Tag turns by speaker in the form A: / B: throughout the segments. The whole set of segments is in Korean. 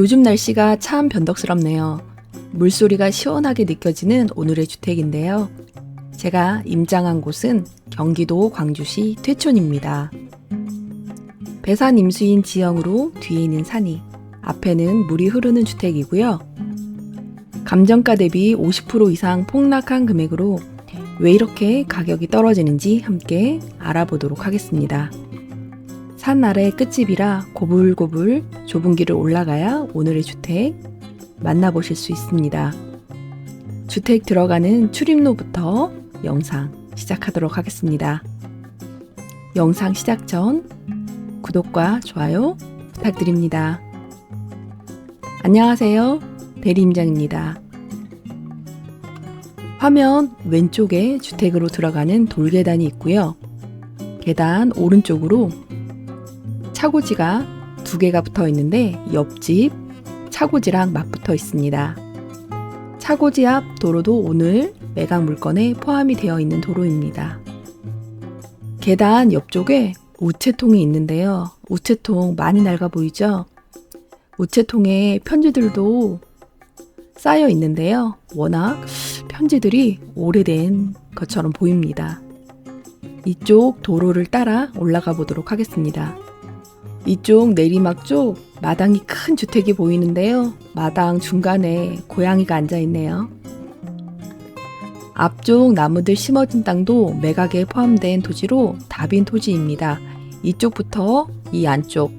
A: 요즘 날씨가 참 변덕스럽네요. 물소리가 시원하게 느껴지는 오늘의 주택인데요. 제가 임장한 곳은 경기도 광주시 퇴촌입니다. 배산 임수인 지형으로 뒤에 있는 산이, 앞에는 물이 흐르는 주택이고요. 감정가 대비 50% 이상 폭락한 금액으로 왜 이렇게 가격이 떨어지는지 함께 알아보도록 하겠습니다. 산 아래 끝집이라 고불고불 좁은 길을 올라가야 오늘의 주택 만나보실 수 있습니다. 주택 들어가는 출입로부터 영상 시작하도록 하겠습니다. 영상 시작 전 구독과 좋아요 부탁드립니다. 안녕하세요. 대리임장입니다. 화면 왼쪽에 주택으로 들어가는 돌계단이 있고요. 계단 오른쪽으로 차고지가 두 개가 붙어 있는데 옆집 차고지랑 맞붙어 있습니다. 차고지 앞 도로도 오늘 매각 물건에 포함이 되어 있는 도로입니다. 계단 옆쪽에 우체통이 있는데요. 우체통 많이 낡아 보이죠? 우체통에 편지들도 쌓여 있는데요. 워낙 편지들이 오래된 것처럼 보입니다. 이쪽 도로를 따라 올라가 보도록 하겠습니다. 이쪽 내리막 쪽 마당이 큰 주택이 보이는데요. 마당 중간에 고양이가 앉아 있네요. 앞쪽 나무들 심어진 땅도 매각에 포함된 토지로 답인 토지입니다. 이쪽부터 이 안쪽,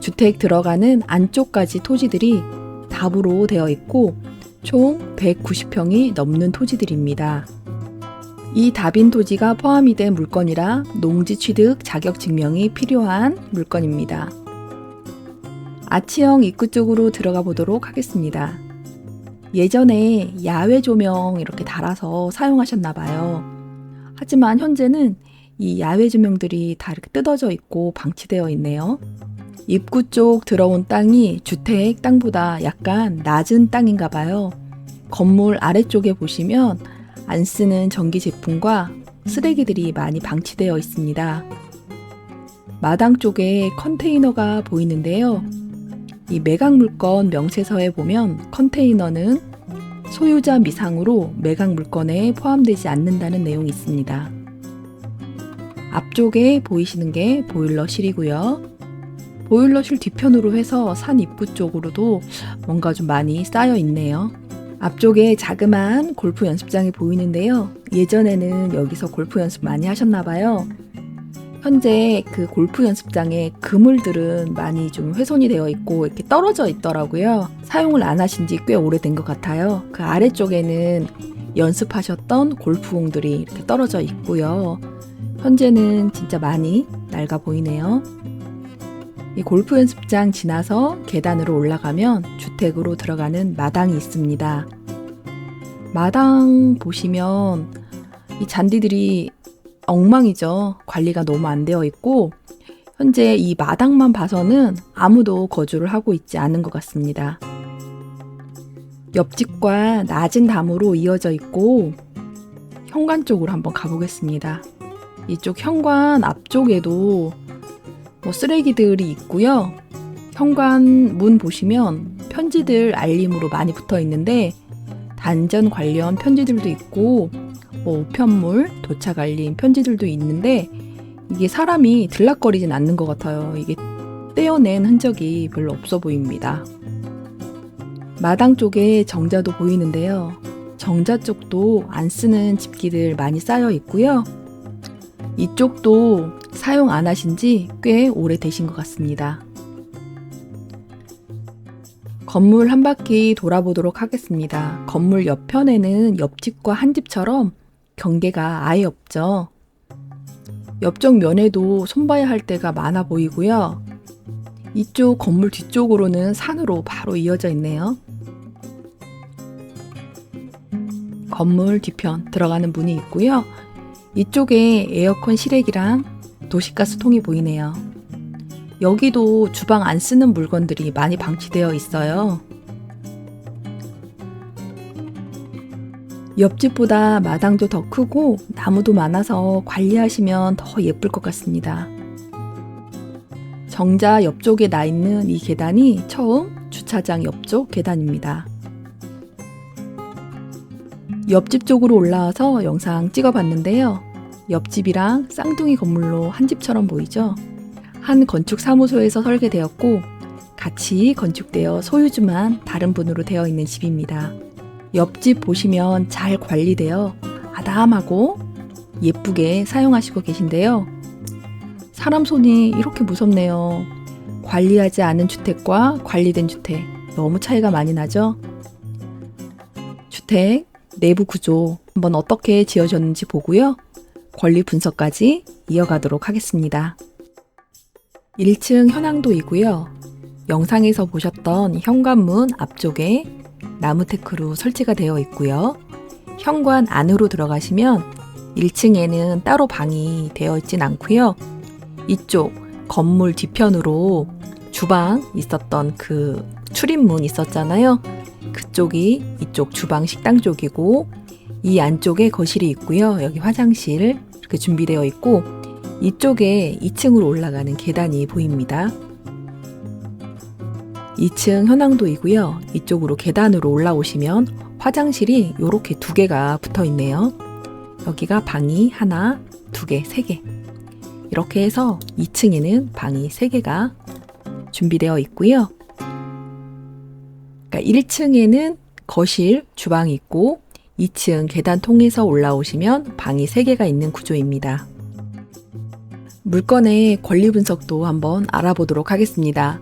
A: 주택 들어가는 안쪽까지 토지들이 답으로 되어 있고 총 190평이 넘는 토지들입니다. 이 답인 토지가 포함이 된 물건이라 농지 취득 자격 증명이 필요한 물건입니다. 아치형 입구 쪽으로 들어가 보도록 하겠습니다. 예전에 야외 조명 이렇게 달아서 사용하셨나 봐요. 하지만 현재는 이 야외 조명들이 다 이렇게 뜯어져 있고 방치되어 있네요. 입구 쪽 들어온 땅이 주택 땅보다 약간 낮은 땅인가 봐요. 건물 아래쪽에 보시면 안 쓰는 전기 제품과 쓰레기들이 많이 방치되어 있습니다. 마당 쪽에 컨테이너가 보이는데요. 이 매각 물건 명세서에 보면 컨테이너는 소유자 미상으로 매각 물건에 포함되지 않는다는 내용이 있습니다. 앞쪽에 보이시는 게 보일러실이고요. 보일러실 뒤편으로 해서 산 입구 쪽으로도 뭔가 좀 많이 쌓여 있네요. 앞쪽에 자그마한 골프 연습장이 보이는데요. 예전에는 여기서 골프 연습 많이 하셨나 봐요. 현재 그 골프 연습장의 그물들은 많이 좀 훼손이 되어 있고 이렇게 떨어져 있더라고요. 사용을 안 하신 지 꽤 오래된 것 같아요. 그 아래쪽에는 연습하셨던 골프공들이 이렇게 떨어져 있고요. 현재는 진짜 많이 낡아 보이네요. 이 골프 연습장 지나서 계단으로 올라가면 주택으로 들어가는 마당이 있습니다. 마당 보시면 이 잔디들이 엉망이죠. 관리가 너무 안 되어 있고 현재 이 마당만 봐서는 아무도 거주를 하고 있지 않은 것 같습니다. 옆집과 낮은 담으로 이어져 있고 현관 쪽으로 한번 가보겠습니다. 이쪽 현관 앞쪽에도 뭐 쓰레기들이 있고요. 현관 문 보시면 편지들 알림으로 많이 붙어 있는데 단전 관련 편지들도 있고 뭐 우편물 도착 알림 편지들도 있는데 이게 사람이 들락거리진 않는 것 같아요. 이게 떼어낸 흔적이 별로 없어 보입니다. 마당 쪽에 정자도 보이는데요. 정자 쪽도 안 쓰는 집기들 많이 쌓여 있고요. 이쪽도 사용 안 하신 지 꽤 오래 되신 것 같습니다. 건물 한 바퀴 돌아보도록 하겠습니다. 건물 옆편에는 옆집과 한 집처럼 경계가 아예 없죠. 옆쪽 면에도 손봐야 할 때가 많아 보이고요. 이쪽 건물 뒤쪽으로는 산으로 바로 이어져 있네요. 건물 뒤편 들어가는 문이 있고요. 이쪽에 에어컨 실외기랑 도시가스 통이 보이네요. 여기도 주방 안 쓰는 물건들이 많이 방치되어 있어요. 옆집보다 마당도 더 크고 나무도 많아서 관리하시면 더 예쁠 것 같습니다. 정자 옆쪽에 나 있는 이 계단이 처음 주차장 옆쪽 계단입니다. 옆집 쪽으로 올라와서 영상 찍어 봤는데요. 옆집이랑 쌍둥이 건물로 한 집처럼 보이죠? 한 건축 사무소에서 설계되었고 같이 건축되어 소유주만 다른 분으로 되어 있는 집입니다. 옆집 보시면 잘 관리되어 아담하고 예쁘게 사용하시고 계신데요. 사람 손이 이렇게 무섭네요. 관리하지 않은 주택과 관리된 주택 너무 차이가 많이 나죠? 주택 내부 구조 한번 어떻게 지어졌는지 보고요. 권리 분석까지 이어가도록 하겠습니다. 1층 현황도이고요. 영상에서 보셨던 현관문 앞쪽에 나무 테크로 설치가 되어 있고요. 현관 안으로 들어가시면 1층에는 따로 방이 되어 있진 않고요. 이쪽 건물 뒤편으로 주방 있었던 그 출입문 있었잖아요. 그쪽이 이쪽 주방 식당 쪽이고 이 안쪽에 거실이 있고요. 여기 화장실 이렇게 준비되어 있고 이쪽에 2층으로 올라가는 계단이 보입니다. 2층 현황도이고요. 이쪽으로 계단으로 올라오시면 화장실이 이렇게 두 개가 붙어 있네요. 여기가 방이 하나, 두 개, 세 개. 이렇게 해서 2층에는 방이 세 개가 준비되어 있고요. 그러니까 1층에는 거실, 주방이 있고 2층 계단 통해서 올라오시면 방이 3개가 있는 구조입니다. 물건의 권리 분석도 한번 알아보도록 하겠습니다.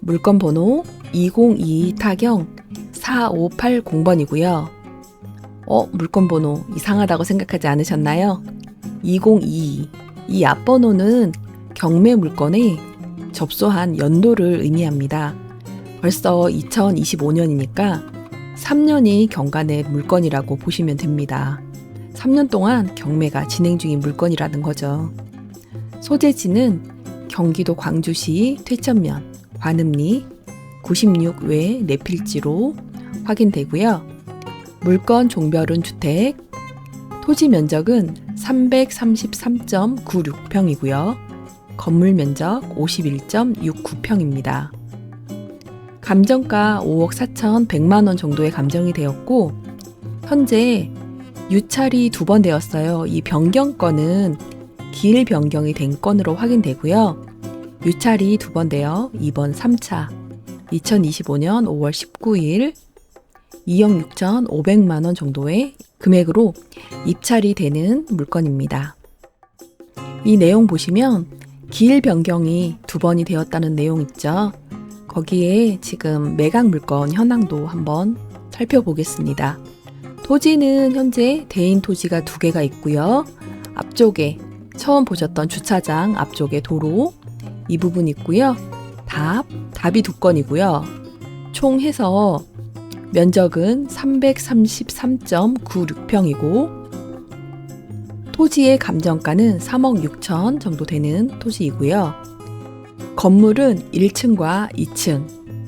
A: 물건 번호 2022 타경 4580번이고요. 어, 물건 번호 이상하다고 생각하지 않으셨나요? 2022. 이 앞번호는 경매 물건에 접수한 연도를 의미합니다. 벌써 2025년이니까 3년이 경관의 물건이라고 보시면 됩니다. 3년 동안 경매가 진행 중인 물건이라는 거죠. 소재지는 경기도 광주시 퇴천면 관음리 96외 내필지로 확인되고요. 물건 종별은 주택, 토지 면적은 333.96평이고요. 건물 면적 51.69평입니다. 감정가 5억 4천 100만 원 정도의 감정이 되었고 현재 유찰이 두 번 되었어요. 이 변경건은 길 변경이 된 건으로 확인되고요. 유찰이 두 번 되어 이번 3차 2025년 5월 19일 2억 6천 5백만 원 정도의 금액으로 입찰이 되는 물건입니다. 이 내용 보시면 길 변경이 두 번이 되었다는 내용 있죠. 거기에 지금 매각 물건 현황도 한번 살펴보겠습니다. 토지는 현재 대인 토지가 두 개가 있고요. 앞쪽에 처음 보셨던 주차장 앞쪽에 도로 이 부분 있고요. 답, 답이 두 건이고요. 총 해서 면적은 333.96평이고 토지의 감정가는 3억 6천 정도 되는 토지이고요. 건물은 1층과 2층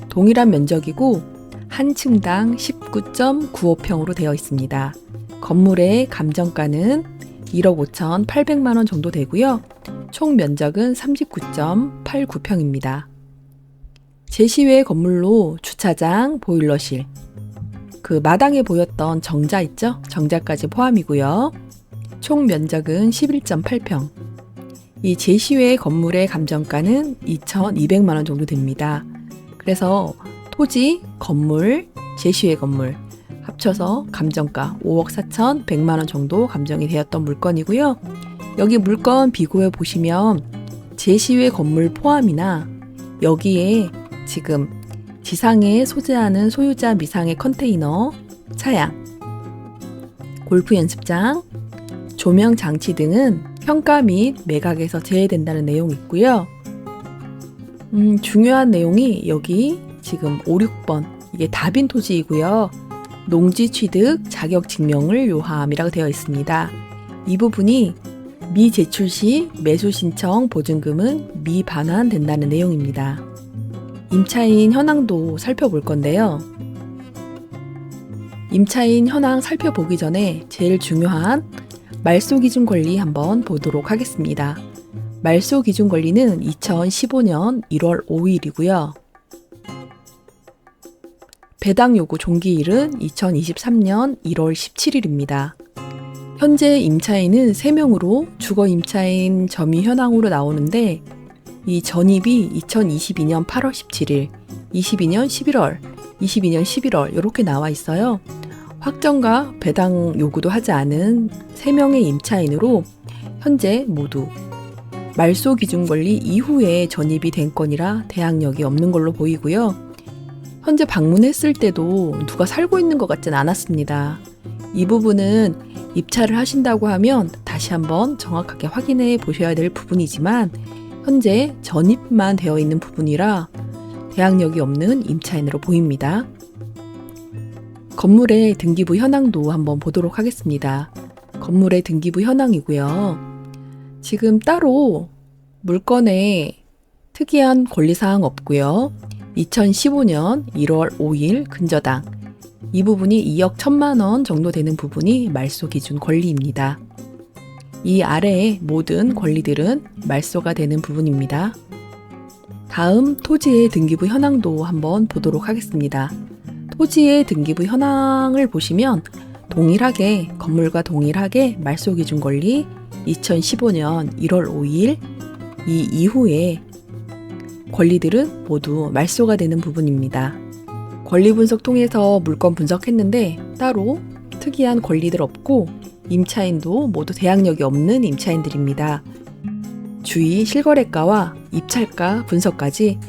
A: 동일한 면적이고 한 층당 19.95평으로 되어 있습니다. 건물의 감정가는 1억 5천 8백만 원 정도 되고요. 총 면적은 39.89평입니다. 제시외 건물로 주차장, 보일러실, 그 마당에 보였던 정자 있죠? 정자까지 포함이고요. 총 면적은 11.8평. 이 제시외 건물의 감정가는 2,200만 원 정도 됩니다. 그래서 토지, 건물, 제시외 건물 합쳐서 감정가 5억 4천 100만 원 정도 감정이 되었던 물건이고요. 여기 물건 비교해 보시면 제시외 건물 포함이나 여기에 지금 지상에 소재하는 소유자 미상의 컨테이너, 차양, 골프 연습장, 조명 장치 등은 평가 및 매각에서 제외된다는 내용이 있고요. 음, 중요한 내용이 여기 지금 5, 6번 이게 다빈 토지이고요. 농지 취득 자격 증명을 요함이라고 되어 있습니다. 이 부분이 미 제출 시 매수 신청 보증금은 미반환된다는 내용입니다. 임차인 현황도 살펴볼 건데요. 임차인 현황 살펴보기 전에 제일 중요한 말소 기준 권리 한번 보도록 하겠습니다. 말소 기준 권리는 2015년 1월 5일이고요. 배당 요구 종기일은 2023년 1월 17일입니다. 현재 임차인은 3명으로 주거 임차인 점이 현황으로 나오는데 이 전입이 2022년 8월 17일, 22년 11월, 22년 11월 이렇게 나와 있어요. 확정과 배당 요구도 하지 않은 3명의 임차인으로 현재 모두 말소 기준 권리 이후에 전입이 된 건이라 대항력이 없는 걸로 보이고요. 현재 방문했을 때도 누가 살고 있는 것 같진 않았습니다. 이 부분은 입찰을 하신다고 하면 다시 한번 정확하게 확인해 보셔야 될 부분이지만 현재 전입만 되어 있는 부분이라 대항력이 없는 임차인으로 보입니다. 건물의 등기부 현황도 한번 보도록 하겠습니다. 건물의 등기부 현황이고요. 지금 따로 물건에 특이한 권리사항 없고요. 2015년 1월 5일 근저당 이 부분이 2억 1천만 원 정도 되는 부분이 말소 기준 권리입니다. 이 아래의 모든 권리들은 말소가 되는 부분입니다. 다음 토지의 등기부 현황도 한번 보도록 하겠습니다. 토지의 등기부 현황을 보시면 동일하게 건물과 동일하게 말소 기준 권리 2015년 1월 5일 이 이후에 권리들은 모두 말소가 되는 부분입니다. 권리 분석 통해서 물건 분석했는데 따로 특이한 권리들 없고 임차인도 모두 대항력이 없는 임차인들입니다. 주의 실거래가와 입찰가 분석까지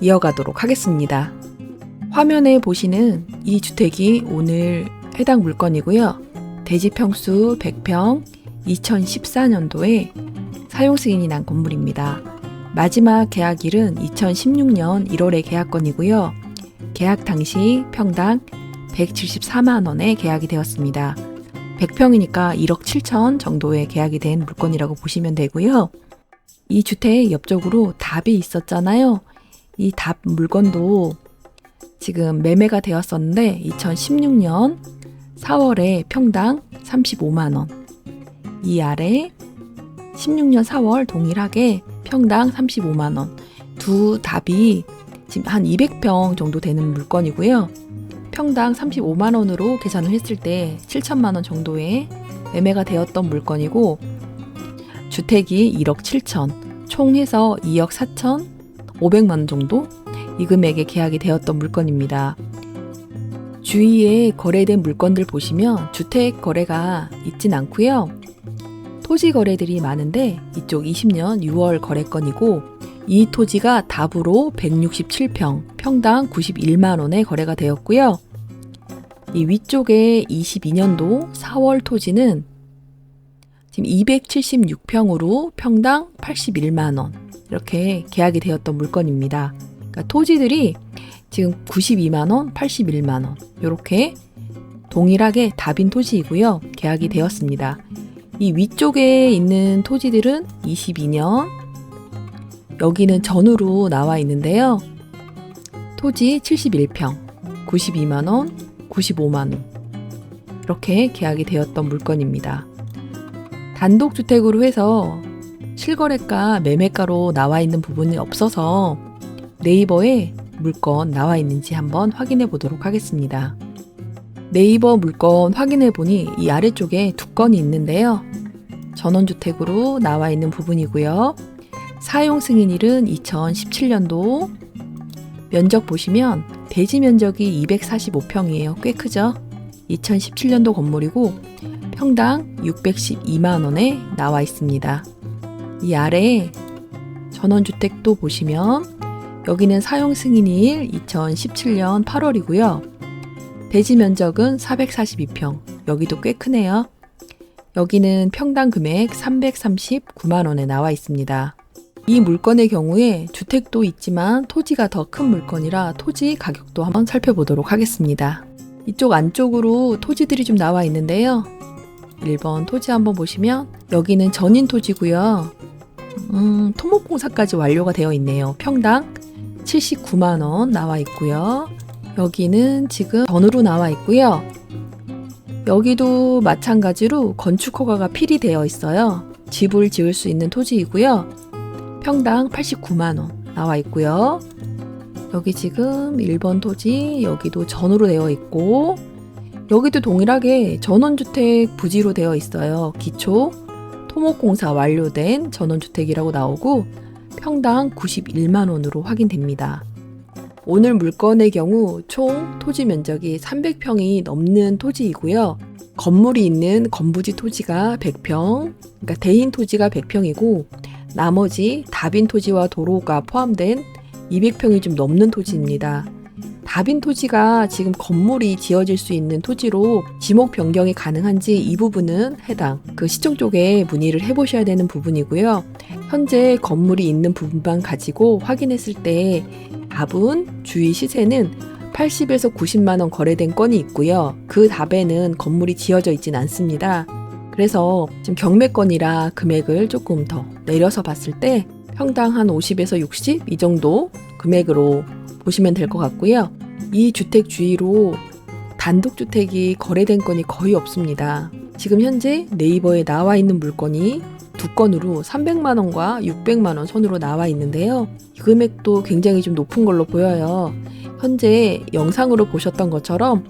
A: 이어가도록 하겠습니다. 화면에 보시는 이 주택이 오늘 해당 물건이고요. 대지 평수 100평 2014년도에 사용 승인이 난 건물입니다. 마지막 계약일은 2016년 1월의 계약건이고요. 계약 당시 평당 174만 원에 계약이 되었습니다. 100평이니까 1억 7천 정도의 계약이 된 물건이라고 보시면 되고요. 이 주택 옆쪽으로 답이 있었잖아요. 이 답 물건도 지금 매매가 되었었는데 2016년 4월에 평당 35만 원. 이 아래 16년 4월 동일하게 평당 35만 원. 두 답이 지금 한 200평 정도 되는 물건이고요. 평당 35만 원으로 계산을 했을 때 7천만 원 정도의 매매가 되었던 물건이고 주택이 1억 7천, 총 해서 2억 4천 5백만 원 정도 이 금액에 계약이 되었던 물건입니다. 주위에 거래된 물건들 보시면 주택 거래가 있진 않고요. 토지 거래들이 많은데 이쪽 20년 6월 거래건이고 이 토지가 답으로 167평, 평당 91만 원에 거래가 되었고요. 이 위쪽에 22년도 4월 토지는 지금 276평으로 평당 81만 원 이렇게 계약이 되었던 물건입니다. 그러니까 토지들이 지금 92만 원, 81만 원 이렇게 동일하게 답인 토지이고요. 계약이 되었습니다. 이 위쪽에 있는 토지들은 22년 여기는 전으로 나와 있는데요. 토지 71평, 92만 원, 95만 원 이렇게 계약이 되었던 물건입니다. 단독 주택으로 해서 실거래가 매매가로 나와 있는 부분이 없어서 네이버에 물건 나와 있는지 한번 확인해 보도록 하겠습니다. 네이버 물건 확인해 보니 이 아래쪽에 두 건이 있는데요. 전원주택으로 나와 있는 부분이고요. 사용 승인일은 2017년도 면적 보시면 대지 면적이 245평이에요. 꽤 크죠? 2017년도 건물이고 평당 612만 원에 나와 있습니다. 이 아래 전원주택도 보시면 여기는 사용 승인일 2017년 8월이고요. 대지 면적은 442평. 여기도 꽤 크네요. 여기는 평당 금액 339만 원에 나와 있습니다. 이 물건의 경우에 주택도 있지만 토지가 더 큰 물건이라 토지 가격도 한번 살펴보도록 하겠습니다. 이쪽 안쪽으로 토지들이 좀 나와 있는데요. 1번 토지 한번 보시면 여기는 전인 토지고요. 음, 토목공사까지 완료가 되어 있네요. 평당 79만 원 나와 있고요. 여기는 지금 전으로 나와 있고요. 여기도 마찬가지로 건축 허가가 필이 되어 있어요. 집을 지을 수 있는 토지이고요. 평당 89만 원 나와 있고요. 여기 지금 1번 토지 여기도 전으로 되어 있고 여기도 동일하게 전원주택 부지로 되어 있어요. 기초 토목공사 완료된 전원주택이라고 나오고 평당 91만 원으로 확인됩니다. 오늘 물건의 경우 총 토지 면적이 300평이 넘는 토지이고요. 건물이 있는 건부지 토지가 100평, 그러니까 대인 토지가 100평이고 나머지 다빈 토지와 도로가 포함된 200평이 좀 넘는 토지입니다. 다빈 토지가 지금 건물이 지어질 수 있는 토지로 지목 변경이 가능한지 이 부분은 해당 그 시청 쪽에 문의를 해보셔야 되는 부분이고요. 현재 건물이 있는 부분만 가지고 확인했을 때 답은 주위 시세는 80에서 90만 원 거래된 건이 있고요. 그 답에는 건물이 지어져 있진 않습니다. 그래서 지금 경매건이라 금액을 조금 더 내려서 봤을 때 평당 한 50에서 60 이 정도 금액으로 보시면 될 것 같고요. 이 주택 주위로 단독주택이 거래된 건이 거의 없습니다. 지금 현재 네이버에 나와 있는 물건이 두 건으로 300만 원과 600만 원 선으로 나와 있는데요. 이 금액도 굉장히 좀 높은 걸로 보여요. 현재 영상으로 보셨던 것처럼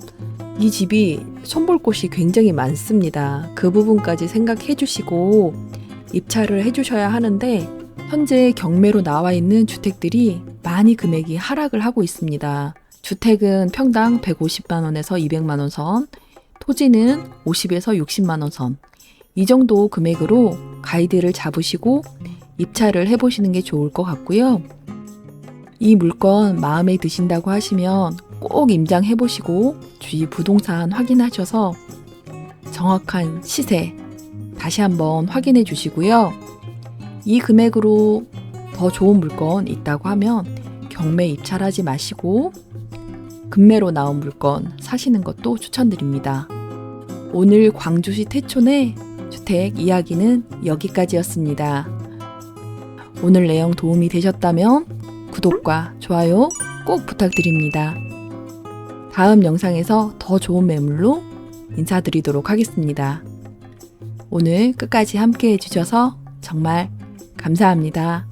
A: 이 집이 손볼 곳이 굉장히 많습니다. 그 부분까지 생각해 주시고 입찰을 해 주셔야 하는데 현재 경매로 나와 있는 주택들이 많이 금액이 하락을 하고 있습니다. 주택은 평당 150만 원에서 200만 원 선, 토지는 50에서 60만 원 선. 이 정도 금액으로 가이드를 잡으시고 입찰을 해 보시는 게 좋을 것 같고요. 이 물건 마음에 드신다고 하시면 꼭 임장해 보시고 주위 부동산 확인하셔서 정확한 시세 다시 한번 확인해 주시고요. 이 금액으로 더 좋은 물건 있다고 하면 경매 입찰하지 마시고 금매로 나온 물건 사시는 것도 추천드립니다. 오늘 광주시 태촌의 주택 이야기는 여기까지였습니다. 오늘 내용 도움이 되셨다면 구독과 좋아요 꼭 부탁드립니다. 다음 영상에서 더 좋은 매물로 인사드리도록 하겠습니다. 오늘 끝까지 함께 해주셔서 정말 감사합니다.